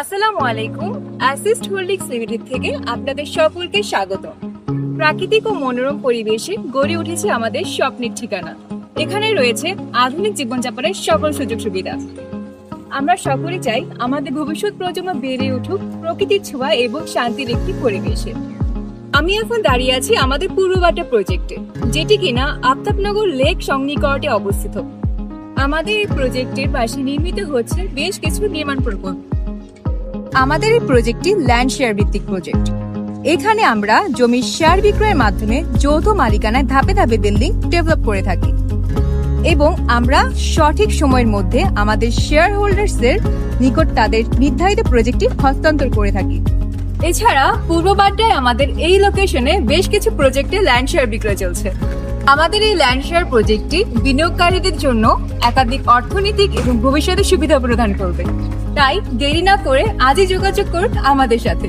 আসসালামু আলাইকুম assist holdings limited থেকে আপনাদের সকলকে স্বাগত। প্রাকৃতিক ও মনোরম পরিবেশে গড়ে উঠেছে আমাদের স্বপ্নের ঠিকানা। এখানে রয়েছে আধুনিক জীবনযাপনের সকল সুযোগ সুবিধা। আমরা সকলে চাই আমাদের ভবিষ্যৎ প্রজন্ম বেড়ে উঠুক প্রকৃতির ছোঁয়া এবং শান্তির একটি পরিবেশে। আমি এখন দাঁড়িয়ে আছি আমাদের পূর্ববাটা প্রজেক্টে, যেটি কিনা আফতাবনগর লেক সন্নিকটে অবস্থিত। আমাদের এই প্রজেক্টের পাশে নির্মিত হচ্ছে বেশ কিছু নির্মাণ প্রকল্প। আমাদের এই প্রজেক্টটি ল্যান্ড শেয়ার ভিত্তিক প্রজেক্ট এখানে আমরা জমির শেয়ার বিক্রয়ের মাধ্যমে যৌথ মালিকানায় ধাপে ধাপে বিল্ডিং ডেভেলপ করে থাকি। এবং আমরা সঠিক সময়ের মধ্যে আমাদের শেয়ার হোল্ডার্সদের নিকট তাদের নির্ধারিত প্রজেক্টটি হস্তান্তর করে থাকি। এছাড়া পূর্ব বাড্ডায় আমাদের এই লোকেশনে বেশ কিছু প্রজেক্টে ল্যান্ড শেয়ার বিক্রয় চলছে। আমাদের এই ল্যান্ড শেয়ার প্রজেক্টটি বিনিয়োগকারীদের জন্য একাধিক অর্থনৈতিক এবং ভবিষ্যতে সুবিধা প্রদান করবে। তাই দেরি না করে আজই যোগাযোগ করুন আমাদের সাথে।